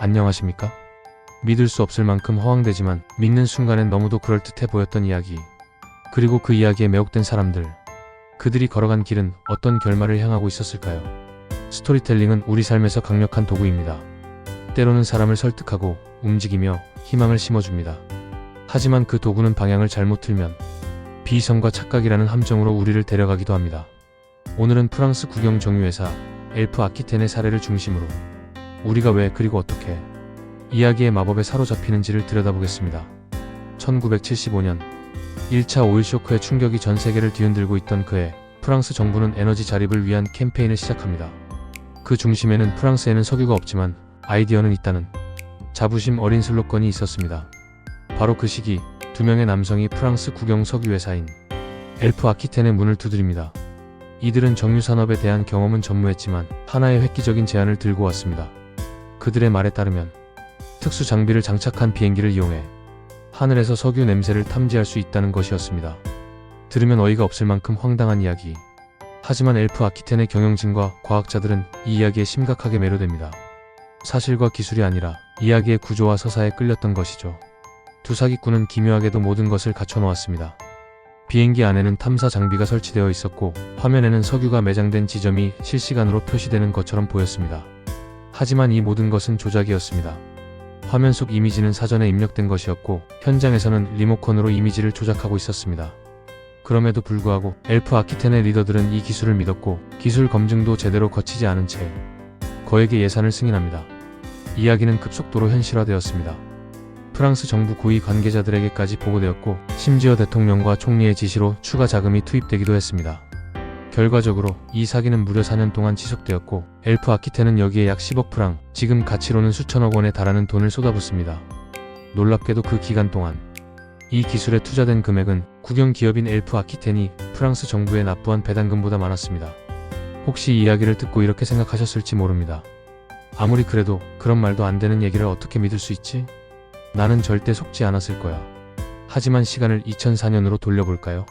안녕하십니까? 믿을 수 없을 만큼 허황되지만 믿는 순간엔 너무도 그럴듯해 보였던 이야기. 그리고 그 이야기에 매혹된 사람들. 그들이 걸어간 길은 어떤 결말을 향하고 있었을까요? 스토리텔링은 우리 삶에서 강력한 도구입니다. 때로는 사람을 설득하고 움직이며 희망을 심어줍니다. 하지만 그 도구는 방향을 잘못 틀면 비성과 착각이라는 함정으로 우리를 데려가기도 합니다. 오늘은 프랑스 국영 정유회사 엘프 아키텐의 사례를 중심으로 우리가 왜 그리고 어떻게 이야기의 마법에 사로잡히는지를 들여다보겠습니다. 1975년 1차 오일 쇼크의 충격이 전 세계를 뒤흔들고 있던 그해 프랑스 정부는 에너지 자립을 위한 캠페인을 시작합니다. 그 중심에는 프랑스에는 석유가 없지만 아이디어는 있다는 자부심 어린 슬로건이 있었습니다. 바로 그 시기 두 명의 남성이 프랑스 국영 석유 회사인 엘프 아키텐의 문을 두드립니다. 이들은 정유 산업에 대한 경험은 전무했지만 하나의 획기적인 제안을 들고 왔습니다. 그들의 말에 따르면 특수 장비를 장착한 비행기를 이용해 하늘에서 석유 냄새를 탐지할 수 있다는 것이었습니다. 들으면 어이가 없을 만큼 황당한 이야기. 하지만 엘프 아키텐의 경영진과 과학자들은 이 이야기에 심각하게 매료됩니다. 사실과 기술이 아니라 이야기의 구조와 서사에 끌렸던 것이죠. 두 사기꾼은 기묘하게도 모든 것을 갖춰놓았습니다. 비행기 안에는 탐사 장비가 설치되어 있었고 화면에는 석유가 매장된 지점이 실시간으로 표시되는 것처럼 보였습니다. 하지만 이 모든 것은 조작이었습니다. 화면 속 이미지는 사전에 입력된 것이었고 현장에서는 리모컨으로 이미지를 조작하고 있었습니다. 그럼에도 불구하고 엘프 아키텐의 리더들은 이 기술을 믿었고 기술 검증도 제대로 거치지 않은 채 거액의 예산을 승인합니다. 이야기는 급속도로 현실화되었습니다. 프랑스 정부 고위 관계자들에게까지 보고되었고 심지어 대통령과 총리의 지시로 추가 자금이 투입되기도 했습니다. 결과적으로 이 사기는 무려 4년 동안 지속되었고 엘프 아키텐은 여기에 약 10억 프랑, 지금 가치로는 수천억 원에 달하는 돈을 쏟아붓습니다. 놀랍게도 그 기간 동안 이 기술에 투자된 금액은 국영 기업인 엘프 아키텐이 프랑스 정부에 납부한 배당금보다 많았습니다. 혹시 이 이야기를 듣고 이렇게 생각하셨을지 모릅니다. 아무리 그래도 그런 말도 안 되는 얘기를 어떻게 믿을 수 있지? 나는 절대 속지 않았을 거야. 하지만 시간을 2004년으로 돌려볼까요?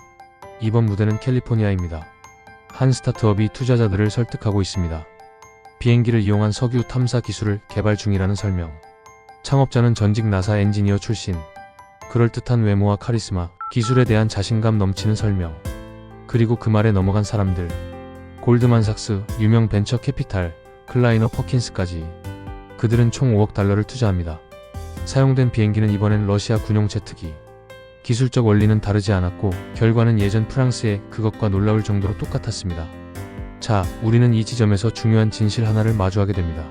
이번 무대는 캘리포니아입니다. 한 스타트업이 투자자들을 설득하고 있습니다. 비행기를 이용한 석유 탐사 기술을 개발 중이라는 설명. 창업자는 전직 나사 엔지니어 출신. 그럴듯한 외모와 카리스마, 기술에 대한 자신감 넘치는 설명. 그리고 그 말에 넘어간 사람들. 골드만삭스, 유명 벤처 캐피탈, 클라이너 퍼킨스까지. 그들은 총 5억 달러를 투자합니다. 사용된 비행기는 이번엔 러시아 군용 제트기. 기술적 원리는 다르지 않았고 결과는 예전 프랑스의 그것과 놀라울 정도로 똑같았습니다. 자, 우리는 이 지점에서 중요한 진실 하나를 마주하게 됩니다.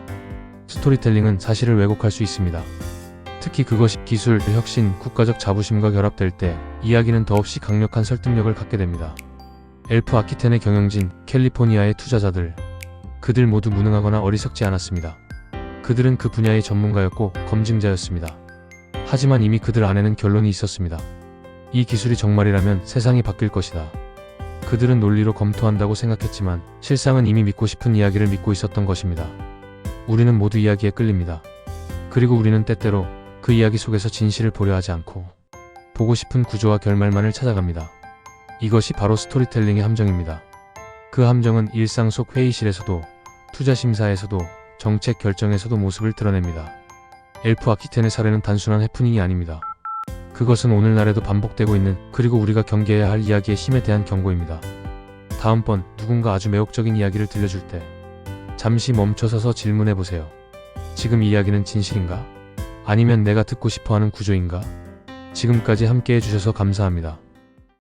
스토리텔링은 사실을 왜곡할 수 있습니다. 특히 그것이 기술, 혁신, 국가적 자부심과 결합될 때 이야기는 더없이 강력한 설득력을 갖게 됩니다. 엘프 아키텐의 경영진, 캘리포니아의 투자자들. 그들 모두 무능하거나 어리석지 않았습니다. 그들은 그 분야의 전문가였고 검증자였습니다. 하지만 이미 그들 안에는 결론이 있었습니다. 이 기술이 정말이라면 세상이 바뀔 것이다. 그들은 논리로 검토한다고 생각했지만 실상은 이미 믿고 싶은 이야기를 믿고 있었던 것입니다. 우리는 모두 이야기에 끌립니다. 그리고 우리는 때때로 그 이야기 속에서 진실을 보려 하지 않고 보고 싶은 구조와 결말만을 찾아갑니다. 이것이 바로 스토리텔링의 함정입니다. 그 함정은 일상 속 회의실에서도 투자 심사에서도 정책 결정에서도 모습을 드러냅니다. 엘프 아키텐의 사례는 단순한 해프닝이 아닙니다. 그것은 오늘날에도 반복되고 있는 그리고 우리가 경계해야 할 이야기의 힘에 대한 경고입니다. 다음번 누군가 아주 매혹적인 이야기를 들려줄 때 잠시 멈춰서서 질문해 보세요. 지금 이 이야기는 진실인가? 아니면 내가 듣고 싶어 하는 구조인가? 지금까지 함께 해주셔서 감사합니다.